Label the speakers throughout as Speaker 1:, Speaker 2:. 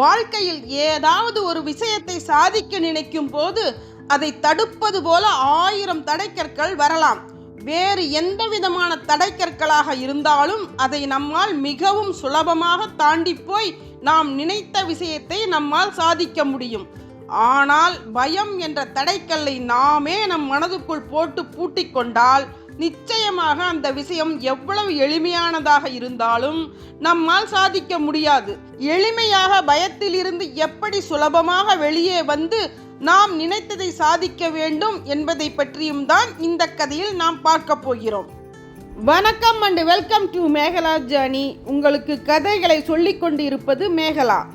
Speaker 1: வாழ்க்கையில் ஏதாவது ஒரு விஷயத்தை சாதிக்க நினைக்கும் போது அதை தடுப்பது போல ஆயிரம் தடைக்கற்கள் வரலாம். வேறு எந்த விதமான தடைக்கற்களாக இருந்தாலும் அதை நம்மால் மிகவும் சுலபமாக தாண்டி போய் நாம் நினைத்த விஷயத்தை நம்மால் சாதிக்க முடியும். ஆனால் பயம் என்ற தடைக்கல்லை நாமே நம் மனதுக்குள் போட்டு பூட்டிக் கொண்டால் நிச்சயமாக அந்த விஷயம் எவ்வளவு எளிமையானதாக இருந்தாலும் நம்மால் சாதிக்க முடியாது. எளிமையாக பயத்திலிருந்து எப்படி சுலபமாக வெளியே வந்து நாம் நினைத்ததை சாதிக்க வேண்டும் என்பதை பற்றியும் தான் இந்த கதையில் நாம் பார்க்க போகிறோம். வணக்கம் and welcome to Mekala Johnny உங்களுக்கு கதைகளை சொல்லிக் கொண்டு இருப்பது மேகலா.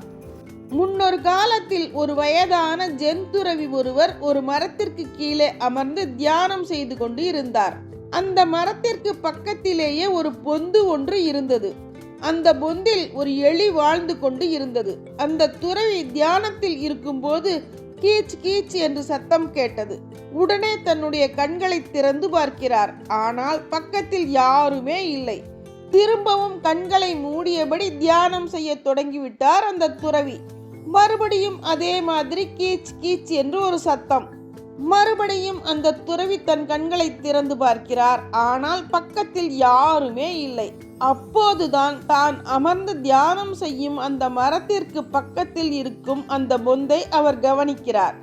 Speaker 1: முன்னொரு காலத்தில் ஒரு வயதான ஜென்துறவி ஒருவர் ஒரு மரத்திற்கு கீழே அமர்ந்து தியானம் செய்து கொண்டு இருந்தார். அந்த மரத்திற்கு பக்கத்திலேயே ஒரு பொந்து ஒன்று இருந்தது. அந்த பொந்தில் ஒரு எலி வாழ்ந்து கொண்டு இருந்தது. அந்த துறவி தியானத்தில் இருக்கும்போது கீச் கீச் என்று சத்தம் கேட்டது. உடனே தன்னுடைய கண்களை திறந்து பார்க்கிறார். ஆனால் பக்கத்தில் யாருமே இல்லை. திரும்பவும் கண்களை மூடியபடி தியானம் செய்ய தொடங்கிவிட்டார் அந்த துறவி. மறுபடியும் அதே மாதிரி கீச் கீச் என்று ஒரு சத்தம். மறுபடியும் அந்த துறவி தன் கண்களை திறந்து பார்க்கிறார். ஆனால் பக்கத்தில் யாருமே இல்லை. அப்போதுதான் தான் அமர்ந்து தியானம் செய்யும் அந்த மரத்திற்கு பக்கத்தில் இருக்கும் அந்த பொந்தை அவர் கவனிக்கிறார்.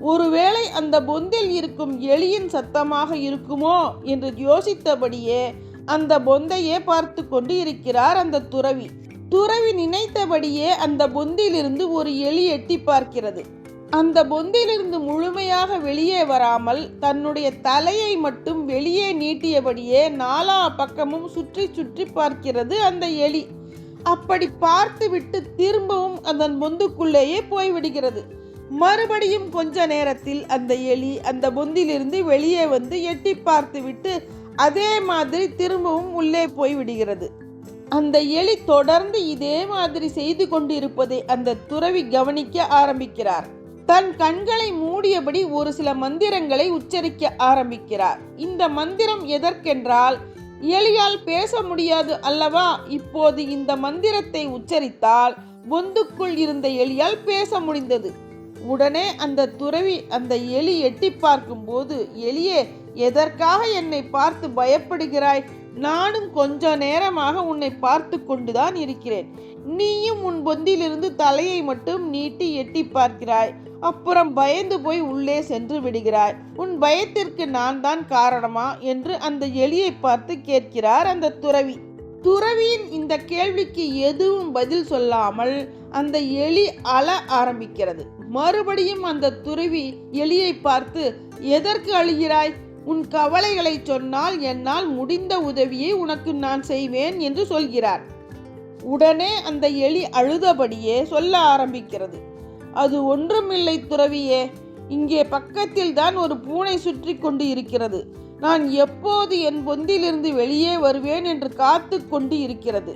Speaker 1: ஒருவேளை அந்த பொந்தில் இருக்கும் எலியின் சத்தமாக இருக்குமோ என்று யோசித்தபடியே அந்த பொந்தையே பார்த்து கொண்டு இருக்கிறார் அந்த துறவி. துறவி நினைத்தபடியே அந்த பொந்திலிருந்து ஒரு எலி எட்டி பார்க்கிறது. அந்த பொந்திலிருந்து முழுமையாக வெளியே வராமல் தன்னுடைய தலையை மட்டும் வெளியே நீட்டியபடியே நாலா பக்கமும் சுற்றி சுற்றி பார்க்கிறது அந்த எலி. அப்படி பார்த்துவிட்டு திரும்பவும் அதன் பொந்துக்குள்ளேயே போய்விடுகிறது. மறுபடியும் கொஞ்ச நேரத்தில் அந்த எலி அந்த பொந்திலிருந்து வெளியே வந்து எட்டி பார்த்துவிட்டு அதே மாதிரி திரும்பவும் உள்ளே போய்விடுகிறது. அந்த எலி தொடர்ந்து இதே மாதிரி செய்து கொண்டிருப்பதை அந்த துறவி கவனிக்க ஆரம்பிக்கிறார். தன் கண்களை மூடியபடி ஒரு சில மந்திரங்களை உச்சரிக்க ஆரம்பிக்கிறார். இந்த மந்திரம் எதற்கென்றால் எலியால் பேச முடியாது அல்லவா? இப்போது இந்த மந்திரத்தை உச்சரித்தால் பொந்துக்குள் இருந்த எலியால் பேச முடிந்தது. உடனே அந்த துறவி அந்த எலி எட்டி பார்க்கும்போது எலியே எதற்காக என்னை பார்த்து பயப்படுகிறாய்? நானும் கொஞ்ச நேரமாக உன்னை பார்த்து கொண்டுதான் இருக்கிறேன். நீயும் உன் பொந்திலிருந்து தலையை மட்டும் நீட்டி எட்டி பார்க்கிறாய். அப்புறம் பயந்து போய் உள்ளே சென்று விடுகிறாய். உன் பயத்திற்கு நான் தான் காரணமா? என்று அந்த எலியை பார்த்து கேட்கிறார் அந்த துறவி. துறவியின் இந்த கேள்விக்கு எதுவும் பதில் சொல்லாமல் அந்த எலி அழ ஆரம்பிக்கிறது. மறுபடியும் அந்த துறவி எலியை பார்த்து எதற்கு அழுகிறாய்? உன் கவலைகளை சொன்னால் என்னால் முடிந்த உதவியை உனக்கு நான் செய்வேன் என்று சொல்கிறார். உடனே அந்த எலி அழுதபடியே சொல்ல ஆரம்பிக்கிறது. அது ஒன்றுமில்லை துறவியே இங்கே பக்கத்தில் தான் ஒரு பூனை சுற்றி கொண்டு இருக்கிறது. நான் எப்போது என் பொந்திலிருந்து வெளியே வருவேன் என்று காத்து கொண்டு இருக்கிறது.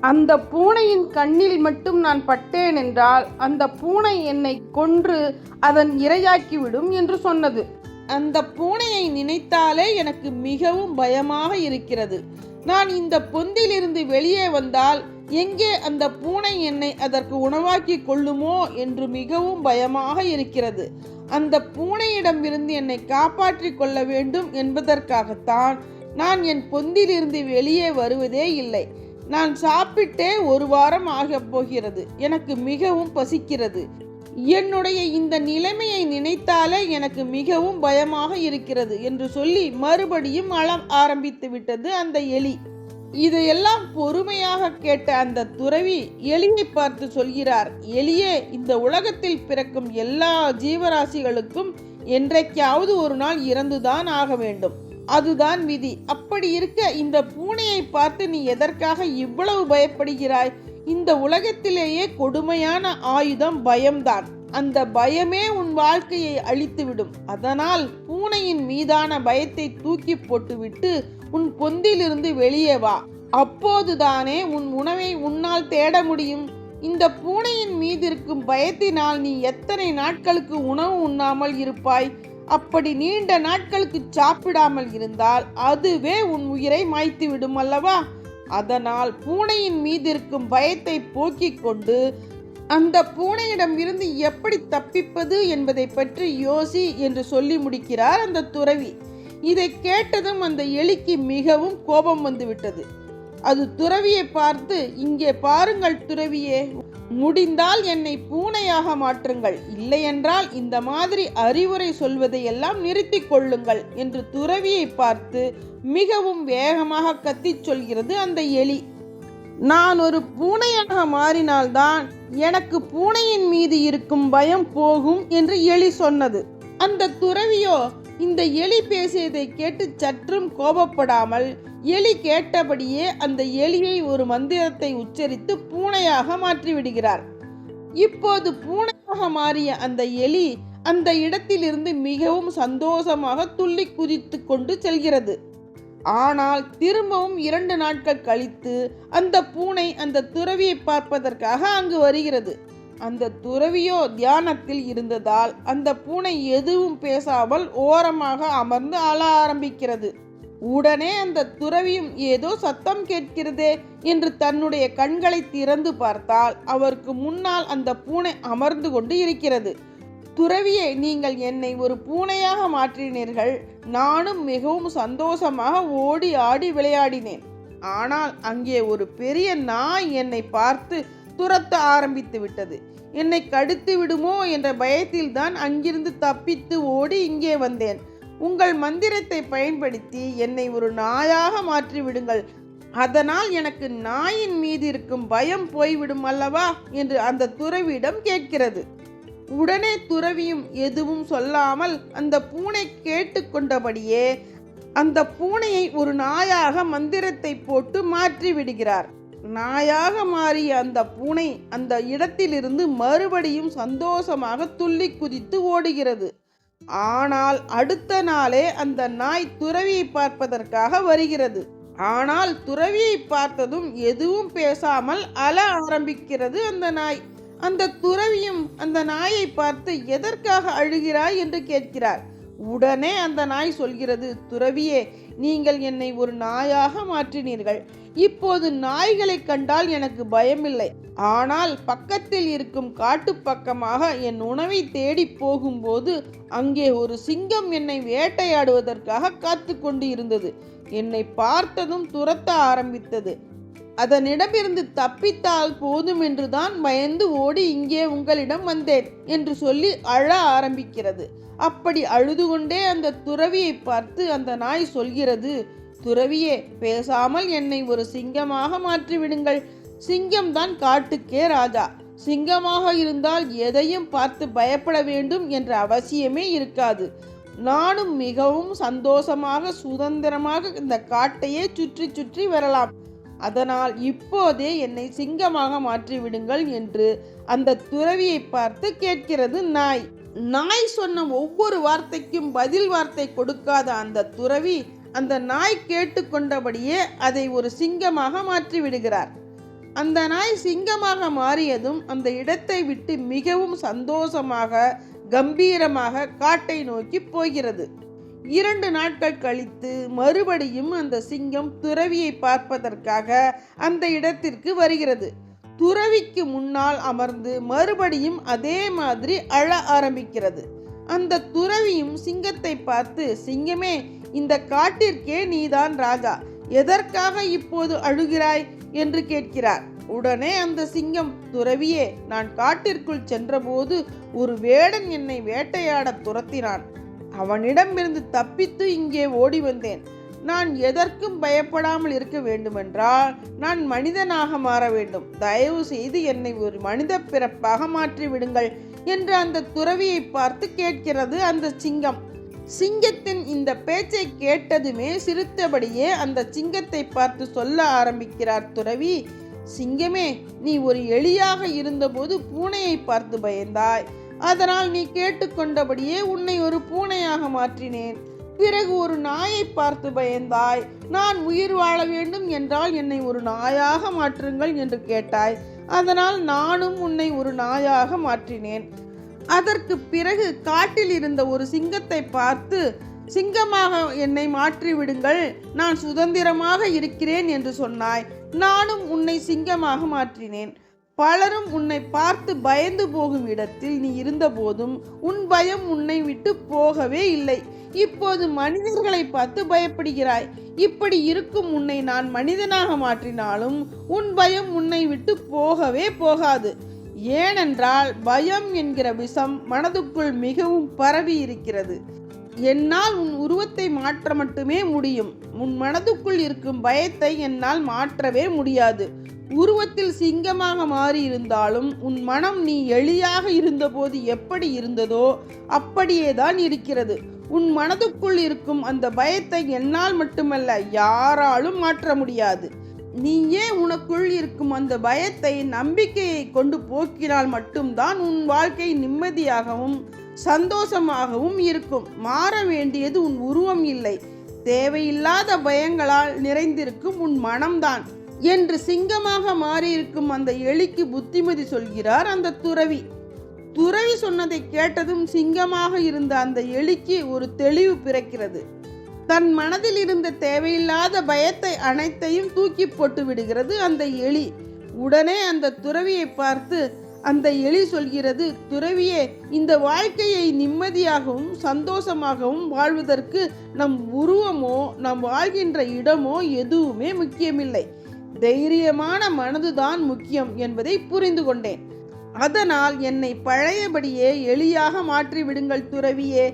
Speaker 1: அந்த பூனையின் கண்ணில் மட்டும் நான் பட்டேன் என்றால் அந்த பூனை என்னை கொன்று அதன் இரையாக்கிவிடும் என்று சொன்னது. அந்த பூனையை நினைத்தாலே எனக்கு மிகவும் பயமாக இருக்கிறது. நான் இந்த பொந்திலிருந்து வெளியே வந்தால் எங்கே அந்த பூனை என்னை அதற்கு உணவாக்கி கொள்ளுமோ என்று மிகவும் பயமாக இருக்கிறது. அந்த பூனையிடமிருந்து என்னை காப்பாற்றிக் கொள்ள வேண்டும் என்பதற்காகத்தான் நான் என் பொந்திலிருந்து வெளியே வருவதே இல்லை. நான் சாப்பிட்டே ஒரு வாரம் ஆகப் போகிறது. எனக்கு மிகவும் பசிக்கிறது. என்னுடைய இந்த நிலைமையை நினைத்தாலே எனக்கு மிகவும் பயமாக இருக்கிறது என்று சொல்லி மறுபடியும் அழ ஆரம்பித்து விட்டது அந்த எலி. இதையெல்லாம் பொறுமையாக கேட்ட அந்த துறவி எலியை பார்த்து சொல்கிறார் எலியே இந்த உலகத்தில் பிறக்கும் எல்லா ஜீவராசிகளுக்கும் என்றைக்காவது ஒரு நாள் இறந்துதான் ஆக வேண்டும். அதுதான் விதி. அப்படி இருக்க இந்த பூனையை பார்த்து நீ எதற்காக இவ்வளவு பயப்படுகிறாய்? இந்த உலகத்திலேயே கொடுமையான ஆயுதம் பயம்தான். அந்த பயமே உன் வாழ்க்கையை அழித்துவிடும். அதனால் பூனையின் மீதான பயத்தை தூக்கி போட்டுவிட்டு உன் பொந்திலிருந்து வெளியே வா. அப்போதுதானே உன் உணவை உன்னால் தேட முடியும். இந்த பூனையின் மீது இருக்கும் பயத்தினால் நீ எத்தனை நாட்களுக்கு உணவு உண்ணாமல் இருப்பாய்? அப்படி நீண்ட நாட்களுக்கு சாப்பிடாமல் இருந்தால் அதுவே உன் உயிரை மாய்த்து விடும் அல்லவா? அதனால் பூனையின் மீது இருக்கும் பயத்தை போக்கிக் கொண்டு அந்த பூனையிடம் இருந்து எப்படி தப்பிப்பது என்பதை பற்றி யோசி என்று சொல்லி முடிக்கிறார் அந்த துறவி. இதை கேட்டதும் அந்த எலிக்கு மிகவும் கோபம் வந்துவிட்டது. அது துறவியை பார்த்து இங்கே பாருங்கள் துறவியே முடிந்தால் என்னை பூனையாக மாற்றுங்கள். இல்லையென்றால் இந்த மாதிரி அறிவுரை சொல்வதை எல்லாம் கொள்ளுங்கள் என்று துறவியை பார்த்து மிகவும் வேகமாக கத்திச் சொல்கிறது அந்த எலி. நான் ஒரு பூனையாக மாறினால்தான் எனக்கு பூனையின் மீது இருக்கும் பயம் போகும் என்று எலி சொன்னது. அந்த துறவியோ இந்த எலி பேசியதை கேட்டு சற்றும் கோபப்படாமல் எலி கேட்டபடியே அந்த எலியை ஒரு மந்திரத்தை உச்சரித்து பூனையாக மாற்றிவிடுகிறார். இப்போது பூனையாக மாறிய அந்த எலி அந்த இடத்திலிருந்து மிகவும் சந்தோஷமாக துள்ளி குதித்து கொண்டு செல்கிறது. ஆனால் திரும்பவும் இரண்டு நாட்கள் கழித்து அந்த பூனை அந்த துறவியை பார்ப்பதற்காக அங்கு வருகிறது. அந்த துறவியோ தியானத்தில் இருந்ததால் அந்த பூனை எதுவும் பேசாமல் ஓரமாக அமர்ந்து அழ ஆரம்பிக்கிறது. உடனே அந்த துறவியும் ஏதோ சத்தம் கேட்கிறதே என்று தன்னுடைய கண்களை திறந்து பார்த்தால் அவருக்கு முன்னால் அந்த பூனை அமர்ந்து கொண்டு இருக்கிறது. துறவியே நீங்கள் என்னை ஒரு பூனையாக மாற்றினீர்கள். நானும் மிகவும் சந்தோஷமாக ஓடி ஆடி விளையாடினேன். ஆனால் அங்கே ஒரு பெரிய நாய் என்னை பார்த்து துரத்த ஆரம்பித்து விட்டது. என்னை கடித்து விடுமோ என்ற பயத்தில் தான் அங்கிருந்து தப்பித்து ஓடி இங்கே வந்தேன். உங்கள் மந்திரத்தை பயன்படுத்தி என்னை ஒரு நாயாக மாற்றி விடுங்கள். அதனால் எனக்கு நாயின் மீது இருக்கும் பயம் போய்விடும் அல்லவா? என்று அந்த துறவியிடம் கேட்கிறது. உடனே துறவியும் எதுவும் சொல்லாமல் அந்த பூனை கேட்டுக்கொண்டபடியே அந்த பூனையை ஒரு நாயாக மந்திரத்தை போட்டு மாற்றி விடுகிறார். நாயாக மாறிய அந்த பூனை அந்த இடத்திலிருந்து மறுபடியும் சந்தோஷமாக துள்ளி குதித்து ஓடுகிறது. ஆனால் அடுத்த நாளே அந்த நாய் துறவியை பார்ப்பதற்காக வருகிறது. ஆனால் துறவியை பார்த்ததும் எதுவும் பேசாமல் அல ஆரம்பிக்கிறது அந்த நாய். அந்த துறவியும் அந்த நாயை பார்த்து எதற்காக அழுகிறாய் என்று கேட்கிறார். உடனே அந்த நாய் சொல்கிறது துறவியே நீங்கள் என்னை ஒரு நாயாக மாற்றினீர்கள். இப்போது நாய்களை கண்டால் எனக்கு பயமில்லை. ஆனால் பக்கத்தில் இருக்கும் காட்டு பக்கமாக என் உணவை தேடி போகும்போது அங்கே ஒரு சிங்கம் என்னை வேட்டையாடுவதற்காக காத்து கொண்டு இருந்தது என்னை பார்த்ததும் துரத்த ஆரம்பித்தது. அதனிடமிருந்து தப்பித்தால் போதும் என்றுதான் பயந்து ஓடி இங்கே உங்களிடம் வந்தேன் என்று சொல்லி அழ ஆரம்பிக்கிறது. அப்படி அழுது கொண்டே அந்த துறவியை பார்த்து அந்த நாய் சொல்கிறது துறவியே பேசாமல் என்னை ஒரு சிங்கமாக மாற்றிவிடுங்கள். சிங்கம்தான் காட்டுக்கே ராஜா. சிங்கமாக இருந்தால் எதையும் பார்த்து பயப்பட வேண்டும் என்ற அவசியமே இருக்காது. நானும் மிகவும் சந்தோஷமாக சுதந்திரமாக இந்த காட்டையே சுற்றி சுற்றி வரலாம். அதனால் இப்போதே என்னை சிங்கமாக மாற்றிவிடுங்கள் என்று அந்த துறவியை பார்த்து கேட்கிறது நாய். நாய் சொன்ன ஒவ்வொரு வார்த்தைக்கும் பதில் வார்த்தை கொடுக்காத அந்த துறவி அந்த நாய் கேட்டுக்கொண்டபடியே அதை ஒரு சிங்கமாக மாற்றி விடுகிறார். அந்த நாய் சிங்கமாக மாறியதும் அந்த இடத்தை விட்டு மிகவும் சந்தோஷமாக கம்பீரமாக காட்டை நோக்கி போகிறது. இரண்டு நாட்கள் கழித்து மறுபடியும் அந்த சிங்கம் துறவியை பார்ப்பதற்காக அந்த இடத்திற்கு வருகிறது. துறவிக்கு முன்னால் அமர்ந்து மறுபடியும் அதே மாதிரி அழ ஆரம்பிக்கிறது. அந்த துறவியும் சிங்கத்தை பார்த்து சிங்கமே இந்த காட்டிற்கே நீதான் ராஜா. எதற்காக இப்போது அழுகிறாய்? என்று கேட்கிறார். உடனே அந்த சிங்கம் துறவியே நான் காட்டிற்குள் சென்றபோது ஒரு வேடன் என்னை வேட்டையாடத் துரத்தினான். அவனிடமிருந்து தப்பித்து இங்கே ஓடி வந்தேன். நான் எதற்கும் பயப்படாமல் இருக்க வேண்டுமென்றால் நான் மனிதனாக மாற வேண்டும். தயவு செய்து என்னை ஒரு மனித பிறப்பாக மாற்றி விடுங்கள் என்று அந்த துறவியை பார்த்து கேட்கிறது அந்த சிங்கம். சிங்கத்தின் இந்த பேச்சை கேட்டதுமே சிரித்தபடியே அந்த சிங்கத்தை பார்த்து சொல்ல ஆரம்பிக்கிறார் துறவி. சிங்கமே நீ ஒரு எலியாக இருந்தபோது பூனையை பார்த்து பயந்தாய். அதனால் நீ கேட்டுக்கொண்டபடியே உன்னை ஒரு பூனையாக மாற்றினேன். பிறகு ஒரு நாயை பார்த்து பயந்தாய். நான் உயிர் வாழ வேண்டும் என்றால் என்னை ஒரு நாயாக மாற்றுங்கள் என்று கேட்டாய். அதனால் நானும் உன்னை ஒரு நாயாக மாற்றினேன். அதற்கு பிறகு காட்டில் இருந்த ஒரு சிங்கத்தை பார்த்து சிங்கமாக என்னை மாற்றி விடுங்கள் நான் சுதந்திரமாக இருக்கிறேன் என்று சொன்னாய். நானும் உன்னை சிங்கமாக மாற்றினேன். பலரும் உன்னை பார்த்து பயந்து போகும் இடத்தில் நீ இருந்தபோதும் உன் பயம் உன்னை விட்டு போகவே இல்லை. இப்போது மனிதர்களை பார்த்து பயப்படுகிறாய். இப்படி இருக்கும் உன்னை நான் மனிதனாக மாற்றினாலும் உன் பயம் உன்னை விட்டு போகவே போகாது. ஏனென்றால் பயம் என்கிற விஷம் மனதுக்குள் மிகவும் பரவி இருக்கிறது. என்னால் உன் உருவத்தை மாற்ற மட்டுமே முடியும். உன் மனதுக்குள் இருக்கும் பயத்தை என்னால் மாற்றவே முடியாது. உருவத்தில் சிங்கமாக மாறி இருந்தாலும் உன் மனம் நீ எளியாக இருந்தபோது எப்படி இருந்ததோ அப்படியே தான் இருக்கிறது. உன் மனதுக்குள் இருக்கும் அந்த பயத்தை என்னால் மட்டுமல்ல யாராலும் மாற்ற முடியாது. நீயே உனக்குள் இருக்கும் அந்த பயத்தை நம்பிக்கையை கொண்டு போக்கினால் மட்டும்தான் உன் வாழ்க்கை நிம்மதியாகவும் சந்தோஷமாகவும் இருக்கும். மாற வேண்டியது உன் உருவம் இல்லை. தேவையில்லாத பயங்களால் நிறைந்திருக்கும் உன் மனம்தான். என்று சிங்கமாக மாறியிருக்கும் அந்த எலிக்கு புத்திமதி சொல்கிறார் அந்த துறவி. துறவி சொன்னதை கேட்டதும் சிங்கமாக இருந்த அந்த எலிக்கு ஒரு தெளிவு பிறக்கிறது. தன் மனதில் இருந்த தேவையில்லாத பயத்தை அனைத்தையும் தூக்கி போட்டு விடுகிறது அந்த எலி. உடனே அந்த துறவியை பார்த்து அந்த எலி சொல்கிறது துறவியே இந்த வாழ்க்கையை நிம்மதியாகவும் சந்தோஷமாகவும் வாழ்வதற்கு நம் உருவமோ நம் வாழ்கின்ற இடமோ எதுவுமே முக்கியமில்லை. தைரியமான மனதுதான் முக்கியம் என்பதை புரிந்து கொண்டேன். அதனால் என்னை பழையபடியே எளியாக மாற்றிவிடுங்கள் துறவியே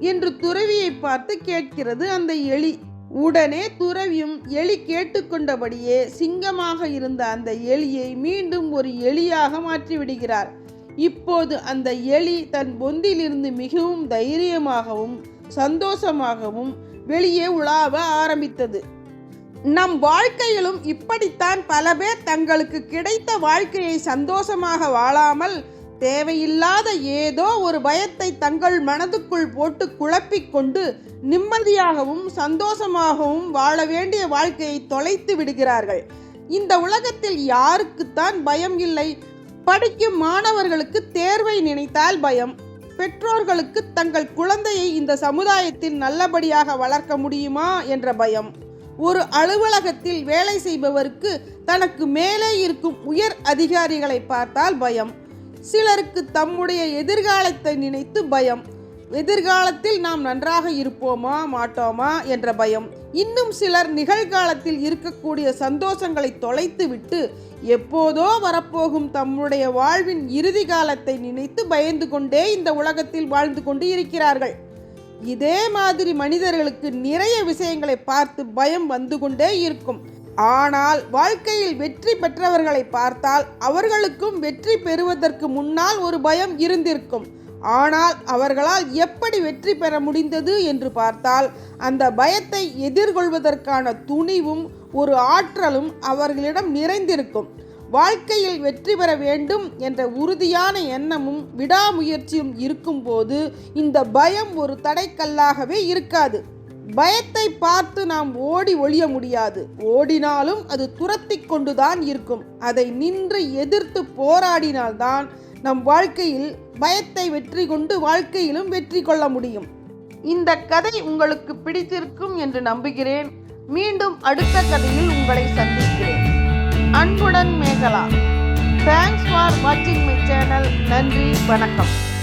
Speaker 1: என்று துறவியை பார்த்து கேட்கிறது அந்த எலி. உடனே துறவியும் எலி கேட்டுக்கொண்டபடியே சிங்கமாக இருந்த அந்த எலியை மீண்டும் ஒரு எலியாக மாற்றிவிடுகிறார். இப்போது அந்த எலி தன் பொந்திலிருந்து மிகவும் தைரியமாகவும் சந்தோஷமாகவும் வெளியே உலாவ ஆரம்பித்தது. நம் வாழ்க்கையிலும் இப்படித்தான் பல பேர் தங்களுக்கு கிடைத்த வாழ்க்கையை சந்தோஷமாக வாழாமல் தேவையில்லாத ஏதோ ஒரு பயத்தை தங்கள் மனதுக்குள் போட்டு குழப்பிக்கொண்டு நிம்மதியாகவும் சந்தோஷமாகவும் வாழ வேண்டிய வாழ்க்கையை தொலைத்து விடுகிறார்கள். இந்த உலகத்தில் யாருக்குத்தான் பயம் இல்லை. படிக்கும் மாணவர்களுக்கு தேர்வை நினைத்தால் பயம். பெற்றோர்களுக்கு தங்கள் குழந்தையை இந்த சமுதாயத்தில் நல்லபடியாக வளர்க்க முடியுமா என்ற பயம். ஒரு அலுவலகத்தில் வேலை செய்பவருக்கு தனக்கு மேலே இருக்கும் உயர் அதிகாரிகளை பார்த்தால் பயம். சிலருக்கு தம்முடைய எதிர்காலத்தை நினைத்து பயம். எதிர்காலத்தில் நாம் நன்றாக இருப்போமா மாட்டோமா என்ற பயம். இன்னும் சிலர் நிகழ்காலத்தில் இருக்கக்கூடிய சந்தோஷங்களை தொலைத்துவிட்டு எப்போதோ வரப்போகும் தம்முடைய வாழ்வின் இறுதி காலத்தை நினைத்து பயந்து கொண்டே இந்த உலகத்தில் வாழ்ந்து கொண்டு இருக்கிறார்கள். இதே மாதிரி மனிதர்களுக்கு நிறைய விஷயங்களை பார்த்து பயம் வந்து கொண்டே இருக்கும். ஆனால் வாழ்க்கையில் வெற்றி பெற்றவர்களை பார்த்தால் அவர்களுக்கும் வெற்றி பெறுவதற்கு முன்னால் ஒரு பயம் இருந்திருக்கும். ஆனால் அவர்களால் எப்படி வெற்றி பெற முடிந்தது என்று பார்த்தால் அந்த பயத்தை எதிர்கொள்வதற்கான துணிவும் ஒரு ஆற்றலும் அவர்களிடம் நிறைந்திருக்கும். வாழ்க்கையில் வெற்றி பெற வேண்டும் என்ற உறுதியான எண்ணமும் விடாமுயற்சியும் இருக்கும்போது இந்த பயம் ஒரு தடைக்கல்லாகவே இருக்காது. பயத்தை பார்த்து நாம் ஓடி ஒழிய முடியாது. ஓடினாலும் அது துரத்தி கொண்டுதான் இருக்கும். அதை நின்று எதிர்த்து போராடினால்தான் நம் வாழ்க்கையில் பயத்தை வெற்றி கொண்டு வாழ்க்கையிலும் வெற்றி கொள்ள முடியும். இந்த கதை உங்களுக்கு பிடித்திருக்கும் என்று நம்புகிறேன். மீண்டும் அடுத்த கதையில் உங்களை சந்திக்கிறேன். அன்புடன் மேகலா. தேங்க்ஸ் ஃபார் வாட்சிங் மை சேனல் நன்றி வணக்கம்.